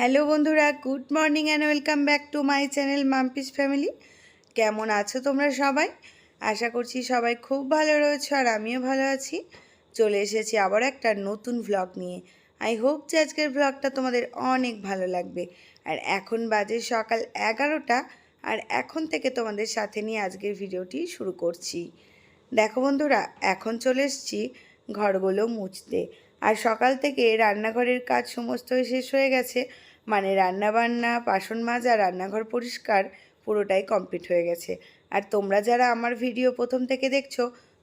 Hello বন্ধুরা, good morning and welcome back to my channel Mampi's family. কেমন আছো তোমরা সবাই? আশা করছি সবাই খুব ভালো রয়েছে আর আমিও ভালো আছি। চলে এসেছি আবার একটা নতুন ভ্লগ নিয়ে। আই হোপ যে আজকের ভ্লগটা তোমাদের অনেক ভালো লাগবে। আর এখন বাজে সকাল এগারোটা আর এখন থেকে তোমাদের সাথে নিয়ে আজকের ভিডিওটি শুরু করছি। দেখো বন্ধুরা, এখন চলে এসেছি ঘরগুলো মুছতে। আর সকাল থেকে রান্নাঘরের কাজ সমস্তই শেষ হয়ে গেছে। মানে রান্না বান্না বাসন মাজা, রান্নাঘর পরিষ্কার পুরোটাই কমপ্লিট হয়ে গেছে। আর তোমরা যারা আমার ভিডিও প্রথম থেকে দেখছ,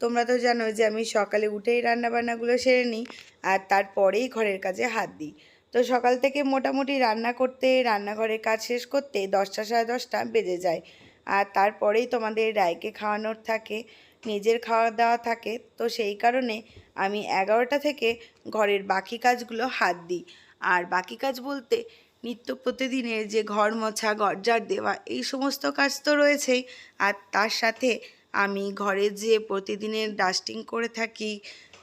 তোমরা তো জানো যে আমি সকালে উঠেই রান্না বান্নাগুলো সেরে নিই আর তারপরেই ঘরের কাজে হাত দিই। তো সকাল থেকে মোটামুটি রান্না করতে, রান্নাঘরের কাজ শেষ করতে দশটা সাড়ে দশটা বেজে যায়। আর তারপরেই তোমাদের রায়কে খাওয়ানোর থাকে, নিজের খাওয়া দাওয়া থাকে। তো সেই কারণে আমি এগারোটা থেকে ঘরের বাকি কাজগুলো হাত দিই। আর বাকি কাজ বলতে নিত্য প্রতিদিনের যে ঘর মোছা ঝাড় দেওয়া, এই সমস্ত কাজ তো রয়েছেই। আর তার সাথে আমি ঘরে যে প্রতিদিনের ডাস্টিং করে থাকি,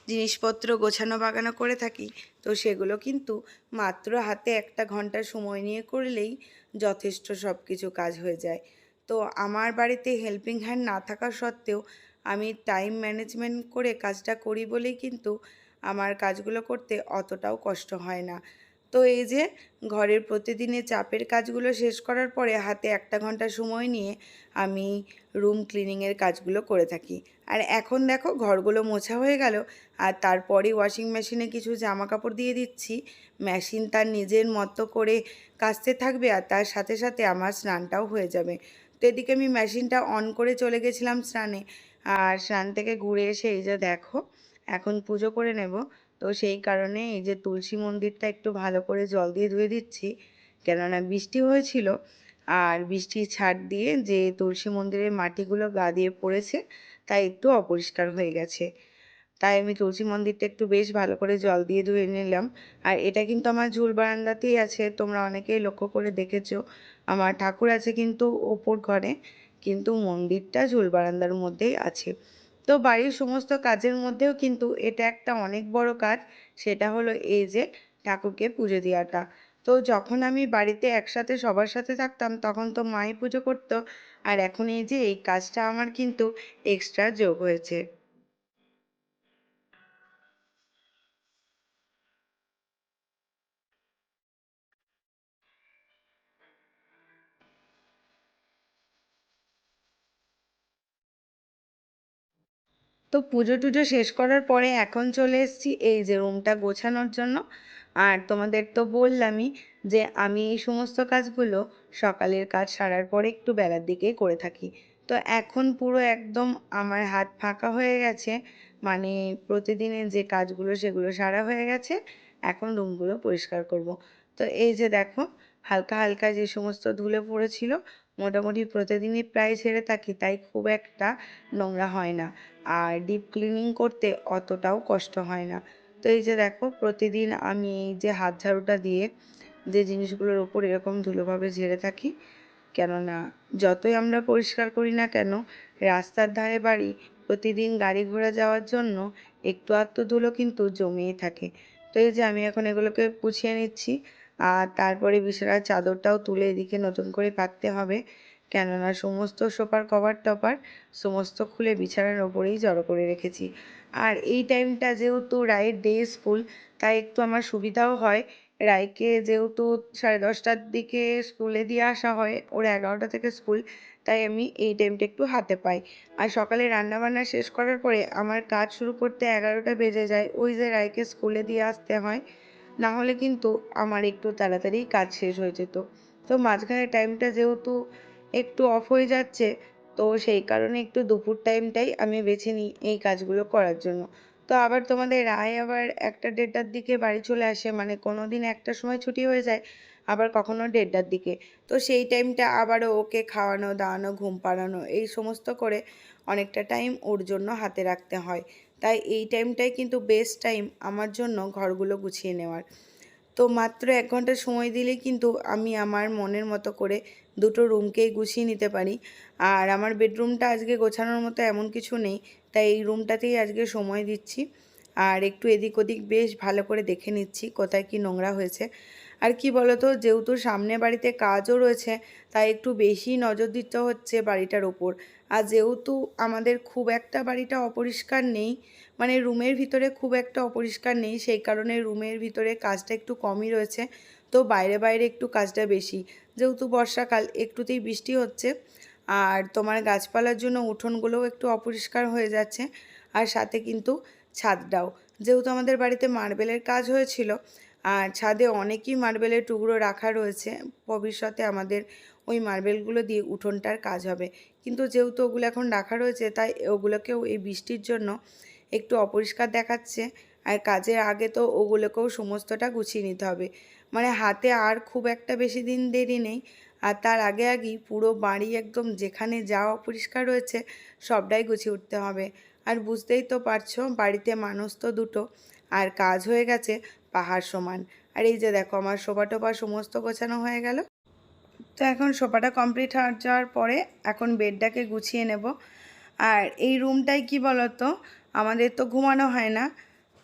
জিনিসপত্র গোছানো বাগানো করে থাকি, তো সেগুলো কিন্তু মাত্র হাতে একটা ঘণ্টা সময় নিয়ে করলেই যথেষ্ট সব কিছু কাজ হয়ে যায়। তো আমার বাড়িতে হেল্পিং হ্যান্ড না থাকা সত্ত্বেও আমি টাইম ম্যানেজমেন্ট করে কাজটা করি বলেই কিন্তু আমার কাজগুলো করতে অতটাও কষ্ট হয় না। তো এই যে ঘরের প্রতিদিনের চাপের কাজগুলো শেষ করার পরে হাতে একটা ঘণ্টা সময় নিয়ে আমি রুম ক্লিনিংয়ের কাজগুলো করে থাকি। আর এখন দেখো ঘরগুলো মোছা হয়ে গেল, আর তারপরে ওয়াশিং মেশিনে কিছু জামা কাপড় দিয়ে দিচ্ছি। মেশিন তার নিজের মতো করে কাচতে থাকবে আর তার সাথে সাথে আমার স্নানটাও হয়ে যাবে। তো এদিকে আমি মেশিনটা অন করে চলে গেছিলাম স্নানে, আর স্নান থেকে ঘুরে এসে এই যে দেখো, এখন পুজো করে নেব। তো সেই কারণে এই যে তুলসী মন্দিরটা একটু ভালো করে জল দিয়ে ধুয়ে দিচ্ছি, কেননা বৃষ্টি হয়েছিল আর বৃষ্টি ছাড় দিয়ে যে তুলসী মন্দিরের মাটিগুলো গা দিয়ে পড়েছে তাই একটু অপরিষ্কার হয়ে গেছে। তাই আমি তুলসী মন্দিরটা একটু বেশ ভালো করে জল দিয়ে ধুয়ে নিলাম। আর এটা কিন্তু আমার ঝুল বারান্দাতেই আছে, তোমরা অনেকেই লক্ষ্য করে দেখেছ। আমার ঠাকুর আছে কিন্তু ওপর ঘরে, কিন্তু মন্দিরটা ঝুল বারান্দার মধ্যেই আছে। তো বাড়ির সমস্ত কাজের মধ্যেও কিন্তু এটা একটা অনেক বড় কাজ। সেটা হলো এই যে ঠাকুরকে পুজো দেওয়াটা। তো যখন আমি বাড়িতে একসাথে সবার সাথে থাকতাম, তখন তো মাই পুজো করতো। আর এখন এই যে এই কাজটা আমার কিন্তু এক্সট্রা যোগ হয়েছে। তো পুজো টুজো শেষ করার পরে এখন চলে এসেছি এই যে রুমটা গোছানোর জন্য। আর তোমাদের তো বললামই যে আমি এই সমস্ত কাজগুলো সকালের কাজ সারার পরে একটু বেলার দিকেই করে থাকি। তো এখন পুরো একদম আমার হাত ফাঁকা হয়ে গেছে। মানে প্রতিদিনের যে কাজগুলো সেগুলো সারা হয়ে গেছে। এখন রুমগুলো পরিষ্কার করব। তো এই যে দেখো, হালকা হালকা যে সমস্ত ধুলে পড়েছিল মোটামুটি প্রতিদিনই প্রায় ছেড়ে থাকি, তাই খুব একটা নোংরা হয় না। আর ডিপ ক্লিনিং করতে অতটাও কষ্ট হয় না। তো এই যে দেখো, প্রতিদিন আমি এই যে হাত ঝাড়ুটা দিয়ে যে জিনিসগুলোর ওপর এরকম ধুলোভাবে ঝেড়ে থাকি, কেননা যতই আমরা পরিষ্কার করি না কেন, রাস্তার ধারে বাড়ি প্রতিদিন গাড়ি ঘোড়া যাওয়ার জন্য একটু আধটু ধুলো কিন্তু জমেই থাকে। তো এই যে আমি এখন এগুলোকে পুছিয়ে নিচ্ছি আর তারপরে বিছানার চাদরটাও তুলে এদিকে নতুন করে পাততে হবে। কেননা সমস্ত সোফার কভার টপার সমস্ত খুলে বিছানার ওপরেই জড়ো করে রেখেছি। আর এই টাইমটা যেহেতু রায়ের ডে স্কুল, তাই একটু আমার সুবিধাও হয়। রায়কে যেহেতু সাড়ে দশটার দিকে স্কুলে দিয়ে আসা হয়, ওর এগারোটা থেকে স্কুল, তাই আমি এই টাইমটা একটু হাতে পাই। আর সকালে রান্নাবান্না শেষ করার পরে আমার কাজ শুরু করতে এগারোটা বেজে যায়। ওই যে রায়কে স্কুলে দিয়ে আসতে হয়। না হলে কিন্তু আমার একটু তাড়াতাড়ি কাজ শেষ হয়ে যেত। তো মাঝখানে টাইমটা যেহেতু একটু অফ হয়ে যাচ্ছে, তো সেই কারণে একটু দুপুর টাইমটাই আমি বেছে নিই এই কাজগুলো করার জন্য। তো আবার তোমাদের রায় আবার একটা দেড়টার দিকে বাড়ি চলে আসে মানে কোনো দিন একটার সময় ছুটি হয়ে যায়, আবার কখনো দেড়টার দিকে। তো সেই টাইমটা আবারও ওকে খাওয়ানো, দাওয়ানো, ঘুম পাড়ানো, এই সমস্ত করে অনেকটা টাইম ওর জন্য হাতে রাখতে হয়। তাই এই টাইমটাই কিন্তু বেস্ট টাইম আমার জন্য ঘরগুলো গুছিয়ে নেওয়ার। তো মাত্র এক ঘণ্টা সময় দিলে কিন্তু আমি আমার মনের মতো করে দুটো রুমকেই গুছিয়ে নিতে পারি। আর আমার বেডরুমটা আজকে গোছানোর মতো এমন কিছু নেই, তাই এই রুমটাতেই আজকে সময় দিচ্ছি। আর একটু এদিক ওদিক বেশ ভালো করে দেখে নিচ্ছি কোথায় কি নোংরা হয়েছে। আর কি বলতো, যেহেতু সামনে বাড়িতে কাজও রয়েছে, তাই একটু বেশি নজর দিতে হচ্ছে বাড়িটার ওপর। আর যেহেতু আমাদের খুব একটা বাড়িটা অপরিষ্কার নেই মানে রুমের ভিতরে খুব একটা অপরিষ্কার নেই, সেই কারণে রুমের ভিতরে কাজটা একটু কমই রয়েছে। তো বাইরে বাইরে একটু কাজটা বেশি। যেহেতু বর্ষাকাল, একটুতেই বৃষ্টি হচ্ছে আর তোমার গাছপালার জন্য উঠোনগুলোও একটু অপরিষ্কার হয়ে যাচ্ছে আর সাথে কিন্তু ছাদটাও। যেহেতু আমাদের বাড়িতে মার্বেলের কাজ হয়েছিল আর ছাদে অনেকই মার্বেলের টুকরো রাখা রয়েছে, ভবিষ্যতে আমাদের ওই মার্বেলগুলো দিয়ে উঠোনটার কাজ হবে। কিন্তু যেহেতু ওগুলো এখন রাখা রয়েছে, তাই ওগুলোকেও এই বৃষ্টির জন্য একটু অপরিষ্কার দেখাচ্ছে। আর কাজের আগে তো ওগুলোকেও সমস্তটা গুছিয়ে নিতে হবে। মানে হাতে আর খুব একটা বেশি দিন দেরি নেই। আর তার আগে আগেই পুরো বাড়ি একদম যেখানে যা অপরিষ্কার রয়েছে সবটাই গুছিয়ে উঠতে হবে। আর বুঝতেই তো পারছ, বাড়িতে মানুষ তো দুটো। আর কাজ হয়ে গেছে পাহাড় সমান। আর এই যে দেখো, আমার সোফা টোফা সমস্ত গোছানো হয়ে গেল। তো এখন সোফাটা কমপ্লিট হয়ে যাওয়ার পরে এখন বেডটাকে গুছিয়ে নেব। আর এই রুমটাই কি বলতো? আমাদের তো ঘুমানো হয় না।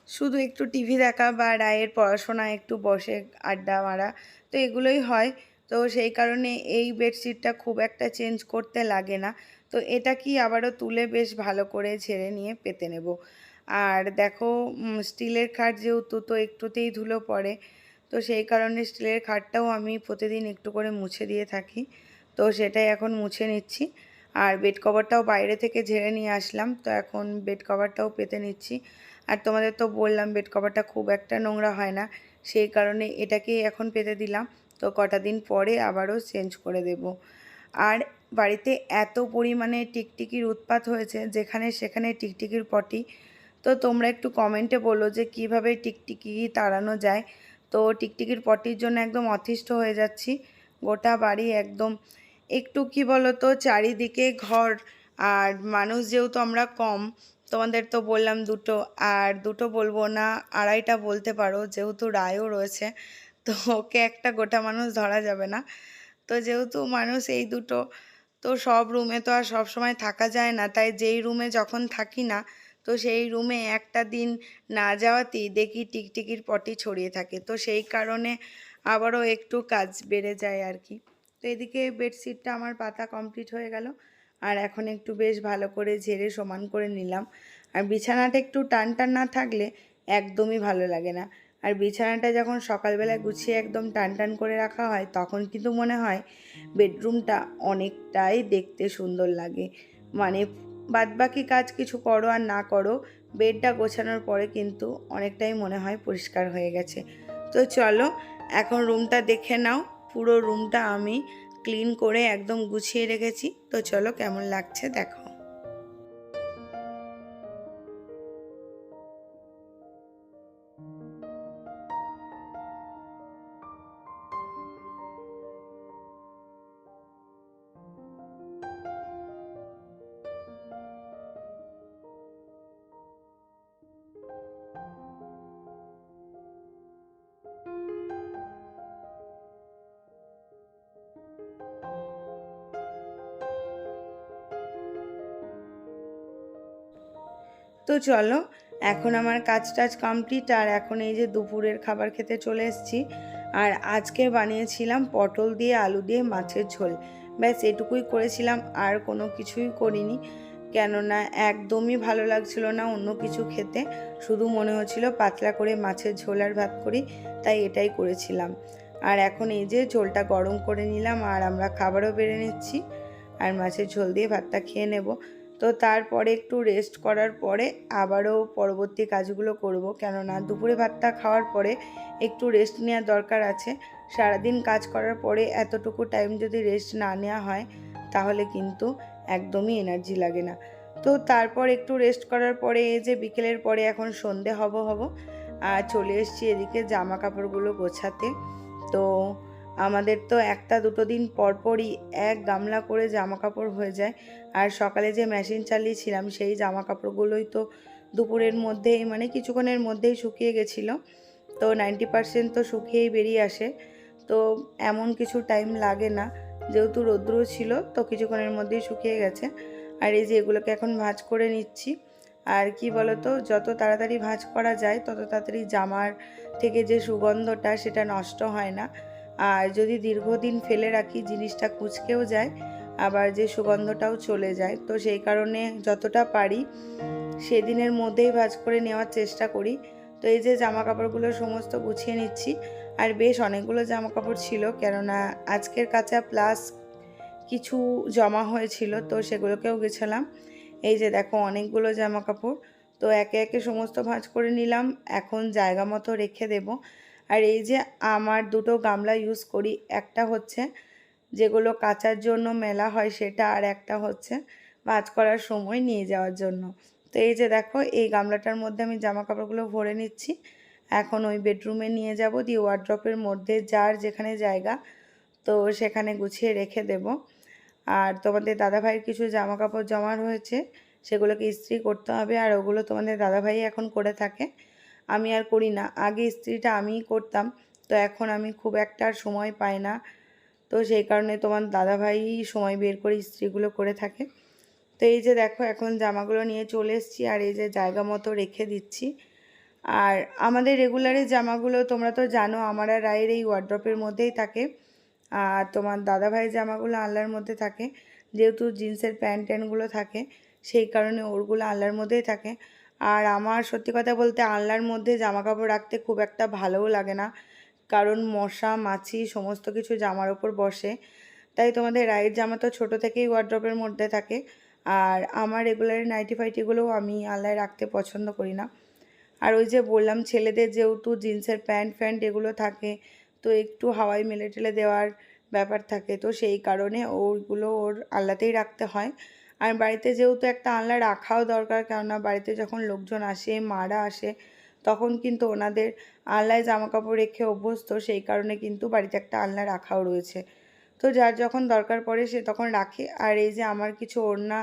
শুধু একটু টিভি দেখা বা রায়ের পড়াশোনা, একটু বসে আড্ডা মারা, তো এগুলোই হয়। তো সেই কারণে এই বেডশিটটা খুব একটা চেঞ্জ করতে লাগে না। তো এটা কি আবারও তুলে বেশ ভালো করে ছেড়ে নিয়ে পেতে নেব। আর দেখো স্টিলের খাট যেহেতু, তো একটুতেই ধুলো পড়ে। তো সেই কারণে স্টিলের খাটটাও আমি প্রতিদিন একটু করে মুছে দিয়ে থাকি। তো সেটাই এখন মুছে নিচ্ছি। আর বেড কভারটাও বাইরে থেকে ঝেড়ে নিয়ে আসলাম। তো এখন বেড কভারটাও পেতে নিচ্ছি। আর তোমাদের তো বললাম, বেড কভারটা খুব একটা নোংরা হয় না। সেই কারণে এটাকেই এখন পেতে দিলাম। তো কটা দিন পরে আবারও চেঞ্জ করে দেব। আর বাড়িতে এত পরিমাণে টিকটিকির উৎপাত হয়েছে, যেখানে সেখানে টিকটিকির পটি। তো তোমরা একটু কমেন্টে বলো যে কীভাবে টিকটিকি তাড়ানো যায়। তো টিকটিকির পটির জন্য একদম অতিষ্ঠ হয়ে যাচ্ছি। গোটা বাড়ি একদম একটু কি বলো তো চারিদিকে ঘর আর মানুষ যেহেতু আমরা কম, তোমাদের তো বললাম দুটো, আর দুটো বলব না, আড়াইটা বলতে পারো, যেহেতু রায়ও রয়েছে, তো ওকে একটা গোটা মানুষ ধরা যাবে না। তো যেহেতু মানুষ এই দুটো, তো সব রুমে তো আর সব সময় থাকা যায় না, তাই যেই রুমে যখন থাকি না তো সেই রুমে একটা দিন না যাওয়াতেই দেখি টিকটিকির পটি ছড়িয়ে থাকে। তো সেই কারণে আবারও একটু কাজ বেড়ে যায় আর কি। তো এদিকে বেডশিটটা আমার পাতা কমপ্লিট হয়ে গেল আর এখন একটু বেশ ভালো করে ঝেড়ে সমান করে নিলাম। আর বিছানাটা একটু টান টান না থাকলে একদমই ভালো লাগে না। আর বিছানাটা যখন সকালবেলা গুছিয়ে একদম টান টান করে রাখা হয় তখন কিন্তু মনে হয় বেডরুমটা অনেকটাই দেখতে সুন্দর লাগে। মানে বাদবাকি কাজ কিছু করো আর না করো, বেডটা গোছানোর পরে কিন্তু অনেকটাই মনে হয় পরিষ্কার হয়ে গেছে। তো চলো, এখন রুমটা দেখে নাও। পুরো রুমটা আমি ক্লিন করে একদম গুছিয়ে রেখেছি। তো চলো কেমন লাগছে দেখো। তো চলো, এখন আমার কাজ টাজ কমপ্লিট আর এখন এই যে দুপুরের খাবার খেতে চলে এসেছি। আর আজকে বানিয়েছিলাম পটল দিয়ে আলু দিয়ে মাছের ঝোল। ব্যাস, এটুকুই করেছিলাম, আর কোনো কিছুই করিনি। কেননা একদমই ভালো লাগছিল না অন্য কিছু খেতে। শুধু মনে হচ্ছিল পাতলা করে মাছের ঝোল আর ভাত করি, তাই এটাই করেছিলাম। আর এখন এই যে ঝোলটা গরম করে নিলাম, আর আমরা খাবারও বেড়ে নিচ্ছি। আর মাছের ঝোল দিয়ে ভাতটা খেয়ে নেব। তো তারপরে একটু রেস্ট করার পরে আবারও পরবর্তী কাজগুলো করব। কেননা দুপুরে ভাতটা খাওয়ার পরে একটু রেস্ট নেওয়ার দরকার আছে। সারাদিন কাজ করার পরে এতটুকু টাইম যদি রেস্ট না নেওয়া হয় তাহলে কিন্তু একদমই এনার্জি লাগে না। তো তারপর একটু রেস্ট করার পরে এই যে বিকেলের পরে এখন সন্ধে হব হব আর চলে এসছি এদিকে জামা কাপড়গুলো গোছাতে। তো আমাদের তো একটা দুটো দিন পরপরই এক গামলা করে জামা কাপড় হয়ে যায়। আর সকালে যে মেশিন চালিয়েছিলাম, সেই জামা কাপড়গুলোই তো দুপুরের মধ্যেই মানে কিছুক্ষণের মধ্যেই শুকিয়ে গেছিল। তো নাইনটি পারসেন্ট তো শুকিয়েই বেরিয়ে আসে। তো এমন কিছু টাইম লাগে না। যেহেতু রৌদ্র ছিল, তো কিছুক্ষণের মধ্যেই শুকিয়ে গেছে। আর এই যে এগুলোকে এখন ভাঁজ করে নিচ্ছি। আর কি বলতো, যত তাড়াতাড়ি ভাঁজ করা যায়, তত তাড়াতাড়ি জামার থেকে যে সুগন্ধটা, সেটা নষ্ট হয় না। আর যদি দীর্ঘদিন ফেলে রাখি, জিনিসটা কুচকেও যায়, আবার যে সুগন্ধটাও চলে যায়। তো সেই কারণে যতটা পারি সেদিনের মধ্যেই ভাজ করে নেওয়ার চেষ্টা করি। তো এই যে জামা কাপড়গুলো সমস্ত গুছিয়ে নিচ্ছি, আর বেশ অনেকগুলো জামা কাপড় ছিল, কেননা আজকের কাঁচা প্লাস কিছু জমা হয়েছিল, তো সেগুলোকেও গেছিলাম। এই যে দেখো অনেকগুলো জামা কাপড় তো একে একে সমস্ত ভাঁজ করে নিলাম। এখন জায়গা মতো রেখে দেব। আর এই যে আমার দুটো গামলা ইউজ করি, একটা হচ্ছে যেগুলো কাচার জন্য মেলা হয় সেটা আর একটা হচ্ছে ভাঁজ করার সময় নিয়ে যাওয়ার জন্য। তো এই যে দেখো, এই গামলাটার মধ্যে আমি জামা কাপড়গুলো ভরে নিচ্ছি। এখন ওই বেডরুমে নিয়ে যাব, দিয়ে ওয়ার্ড্রপের মধ্যে যার যেখানে জায়গা, তো সেখানে গুছিয়ে রেখে দেব। আর তোমাদের দাদাভাইয়ের কিছু জামা কাপড় জমা রয়েছে সেগুলোকে ইস্ত্রি করতে হবে, আর ওগুলো তোমাদের দাদাভাই এখন করে থাকে। আমি আর করি না। আগে ইস্ত্রিটা আমিই করতাম, তো এখন আমি খুব একটা আর সময় পাই না। তো সেই কারণে তোমার দাদাভাই সময় বের করে ইস্ত্রিগুলো করে থাকে। তো এই যে দেখো, এখন জামাগুলো নিয়ে চলে এসেছি আর এই যে জায়গা মতো রেখে দিচ্ছি। আর আমাদের রেগুলারের জামাগুলো তোমরা তো জানো, আমার আর রায়ের এই ওয়ার্ড্রপের মধ্যেই থাকে। আর তোমার দাদাভাই জামাগুলো আল্লার মধ্যে থাকে। যেহেতু জিন্সের প্যান্ট ট্যান্টগুলো থাকে, সেই কারণে ওরগুলো আল্লার মধ্যেই থাকে। আর আমার সত্যি কথা বলতে আল্লার মধ্যে জামা কাপড় রাখতে খুব একটা ভালোও লাগে না। কারণ মশা, মাছি সমস্ত কিছু জামার ওপর বসে। তাই তোমাদের রায়ের জামা তো ছোটো থেকেই ওয়ার্ড্রপের মধ্যে থাকে। আর আমার রেগুলার নাইটি ফাইটিগুলোও আমি আল্লায় রাখতে পছন্দ করি না। আর ওই যে বললাম, ছেলেদের যেহেতু জিন্সের প্যান্ট, ফ্যান্ট এগুলো থাকে, তো একটু হাওয়ায় মেলে টেলে দেওয়ার ব্যাপার থাকে। তো সেই কারণে ওইগুলো ওর আল্লাতেই রাখতে হয়। আর বাড়িতে যেহেতু একটা আলনা রাখাও দরকার, কেননা বাড়িতে যখন লোকজন আসে, মারা আসে, তখন কিন্তু ওনাদের আলনায় জামা কাপড় রেখে অভ্যস্ত, সেই কারণে কিন্তু বাড়িতে একটা আলনা রাখাও রয়েছে। তো যার যখন দরকার পড়ে, সে তখন রাখে। আর এই যে আমার কিছু ওড়না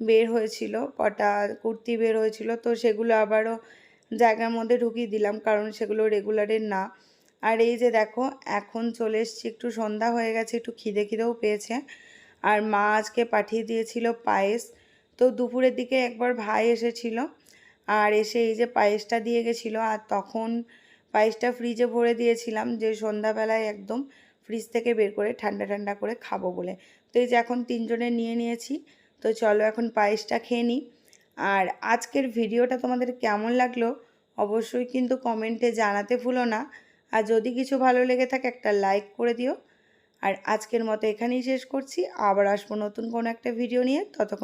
বের হয়েছিল, কটা কুর্তি বের হয়েছিল, তো সেগুলো আবারও জায়গার মধ্যে ঢুকিয়ে দিলাম, কারণ সেগুলো রেগুলারের না। আর এই যে দেখো, এখন চলে এসছি, একটু সন্ধ্যা হয়ে গেছে, একটু খিদে খিদেও পেয়েছে। আর মা আজকে পাঠিয়ে দিয়েছিল পায়েস। তো দুপুরের দিকে একবার ভাই এসেছিল আর এসে এই যে পায়েসটা দিয়ে গেছিল আর তখন পায়েসটা ফ্রিজে ভরে দিয়েছিলাম যে সন্ধ্যাবেলায় একদম ফ্রিজ থেকে বের করে ঠান্ডা ঠান্ডা করে খাব বলে। তো এই যে এখন তিনজনে নিয়ে নিয়েছি। তো চলো এখন পায়েসটা খেয়ে নিই। আর আজকের ভিডিওটা তোমাদের কেমন লাগল অবশ্যই কিন্তু কমেন্টে জানাতে ভুলো না। আর যদি কিছু ভালো লেগে থাকে একটা লাইক করে দিও। আর আজকের মতো এখানেই শেষ করছি। আবার আসব নতুন কোনো একটা ভিডিও নিয়ে। ততক্ষণ